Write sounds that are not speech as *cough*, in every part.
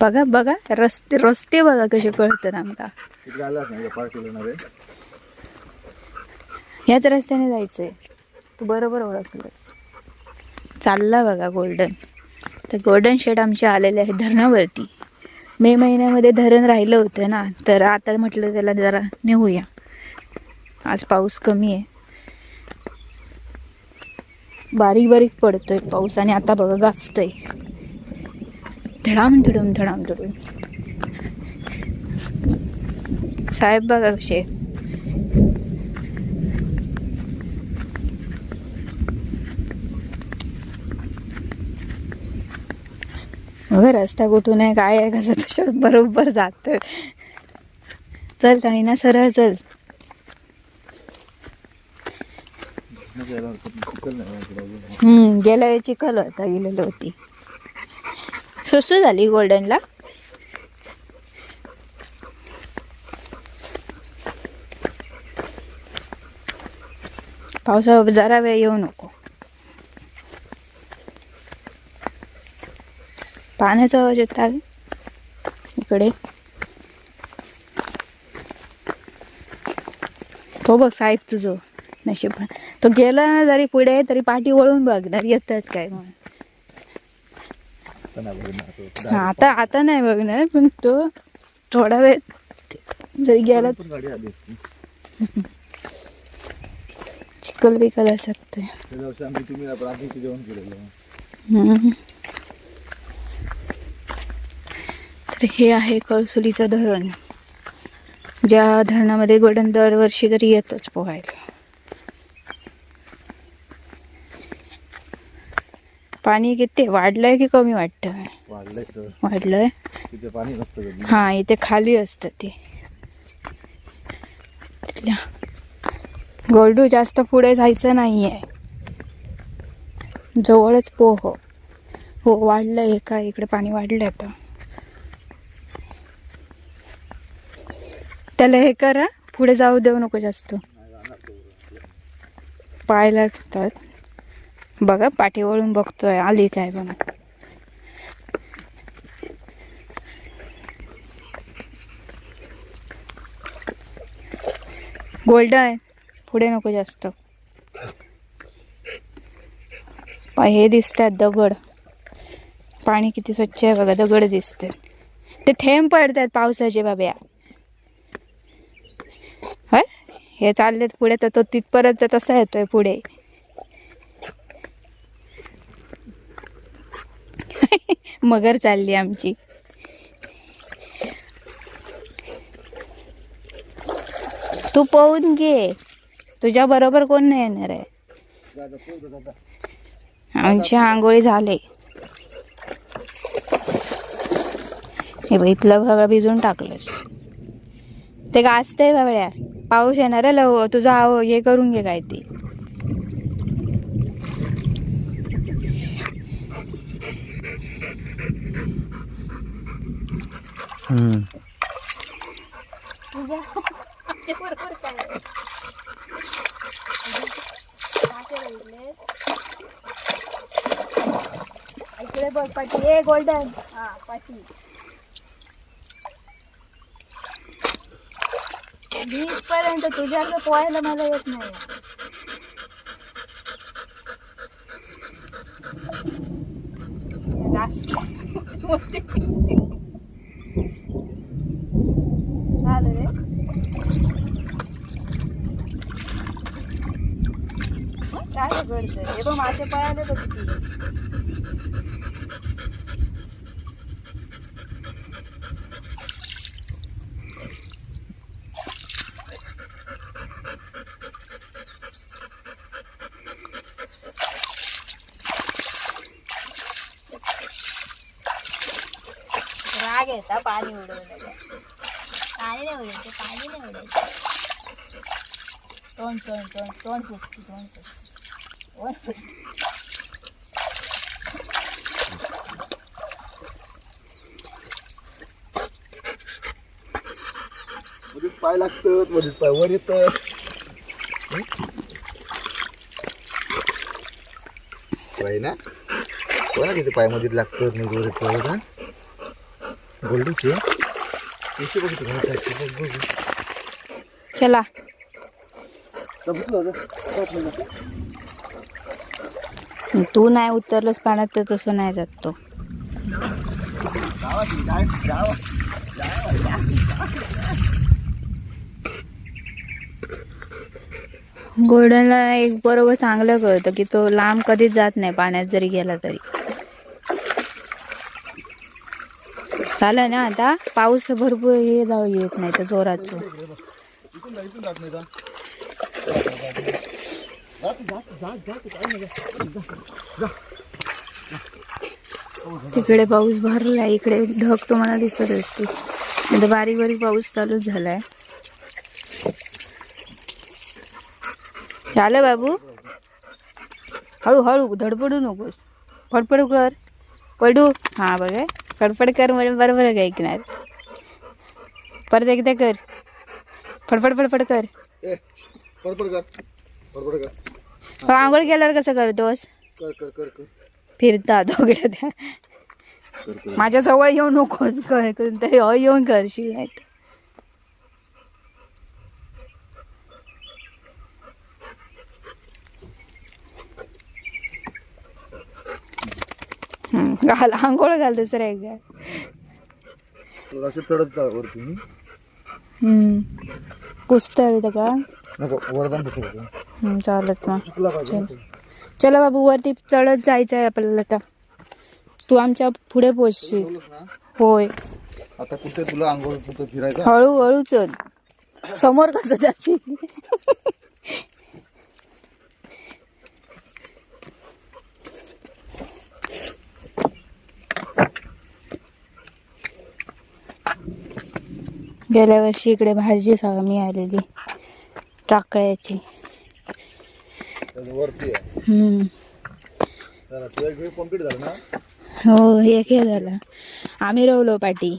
बघा बघा रस्ते रस्ते बघा कसे कळतात आमका. ह्याच रस्त्याने जायचंय. तू बरोबर ओळखलंस. चालला बघा गोल्डन तर गोल्डन शेड आमचे आलेले आहेत धरणावरती. मे महिन्यामध्ये धरण राहिलं होतं ना तर आता म्हटलं त्याला जरा नेऊया आज पाऊस कमी आहे. बारीक बारीक पडतोय पाऊस आणि आता बघा गाजतंय. धडाम धुडूम धडाम धुडून साहेब बघा कसे. अगं रस्ता कुठून आहे काय आहे कसं तुझ्या बरोबर जात चल काही ना सरळ चल. हम्म गेल्या चिखल होता गेलेलो होती. सुसू झाली गोल्डनला. पावसा जरा वेळ येऊ नको. पाण्याचा आवाज येत इकडे. तो बघ साहेब तुझं नशीब तो गेला ना जरी पुढे तरी पाठी वळून बघणार. येतात काय म्हणून. आता नाही बघणार तो. हा, आता आता नाही बघणार पण तो थोडा वेळ जरी गेला पण गाडी आली असती. चिखल बिकल असत त्या दिवशी आम्ही तुम्ही आपण आधीच जेवण केलेलं हम्म. तर हे आहे कळसुलीचं धरण ज्या धरणामध्ये गोल्डन दरवर्षी तरी येतच पोहायला पाणी किती? वाढलंय की कमी वाटतं वाढलंय तर. वाढलंय? पाणी हा इथे खाली असतं ते. गोल्डू जास्त पुढे जायचं नाहीये. जवळच पोह हो. वाढलंय का इकडे पाणी वाढलंय आता. त्याला हे करा. पुढे जाऊ देऊ नको जास्त. पाय लागतात बघा पाठी वळून बघतोय आली काय बघा गोल्ड आहे पुढे नको जास्त. हे दिसतात दगड. पाणी किती स्वच्छ आहे बघा दगड दिसते ते थेंब पडतात पावसाचे बाब्या. हे चाललेत पुढे तर तो तिथपर्यंत तसा येतोय पुढे. *laughs* मगर चालली आमची. तू पाहून घे. तुझ्या बरोबर कोण नाही येणार आहे. आमची आंघोळी झाले. हे बघ इथलं सगळं भिजून टाकलंस. ते गाजतंय बाबड्या. पाऊस येणार आहे लव तुझं आव हे करून घे काय ते इकडे बघ ए गोल्डन हा पाठी वीस पर्यंत तुझ्याकडे पोहायला मला येत नाही जास्त. झालं रे काय घडतंय हे बघ माझे पळाले बघ किती राग येता पाणी उडवलं पाणी नाही उडायचं पाणी नाही उडायचं तोंड तोंड तोंड तोंड पुसती तोंड पुसती मध्येच पाय लागतात मध्येच पाय वर येतात. पाय ना? तिथे पायमध्ये लागतात नाही वर येतात ना गोल्डीची पैसे बघितलं घरात आहे. बघ, बघ, बघ. चला तर बघितलं होतं. बघ म्हणलं. तू नाही उतरलंस पाण्यात तर तसं नाही जात तो. गोल्डनला एक बरोबर चांगलं कळतं की तो लांब कधीच जात नाही पाण्यात जरी गेला तरी. झालं ना आता? पाऊस भरपूर हे जाऊ येत नाही तर जोराचं तिकडे पाऊस भरलाय इकडे ढग तुम्हाला दिसत असते आता बारीक बारीक पाऊस चालूच झालाय. झालं बाबू? हळूहळू धडपडू नकोस. फडफड कर. पडू. हां बघा फडफड कर म्हणजे बरोबर आहे ऐकणार? परत एकदा कर. फडफड फडफड कर. फडफड कर. फडफड कर. आंघोळ केल्यावर कसं करतोस? कर कर कर कर. फिरता दोघे त्या. कर कर. माझ्या जवळ येऊ नकोस कर तरी हो येऊन करशील नाही घाल आंघोळ घाल दुसरं एकदा तुला असं चढत जा वरती. का? नको वरदान नको. चालत मग. चल. चला बाबू वरती चढत जायचं आहे आपल्याला आता. तू आमच्या पुढे पोचशील. होय. आता कुठे तुला आंघोळ कुठं फिरायचं? हळू हळू चल. समोर कसं जाशील? गेल्या वर्षी इकडे भाजी मी आलेली. टाकळ्याची. त्याचं वरती आहे. हम्म. चला तुझं एक वेळ कंप्लीट झालं ना? हो एक हे झालं. आम्ही रवलो पाटी.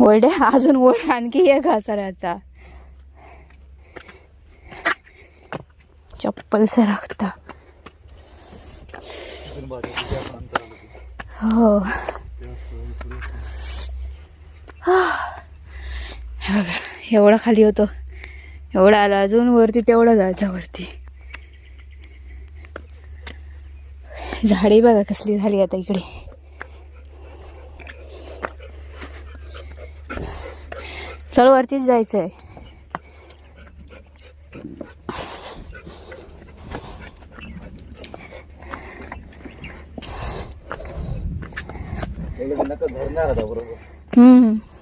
ओरडे अजून वर आणखी एक घासराचा चप्पल सरकता. इथून भाजी किती आपण अंतर आलं ते. हो. ते असं, इकडे असं. हे बघा. एवढा खाली होतो. एवढा आला अजून वरती तेवढा जायचा वरती. झाडी बघा कसली झाली आता इकडे. चल वरतीच आता बरोबर. हम्म.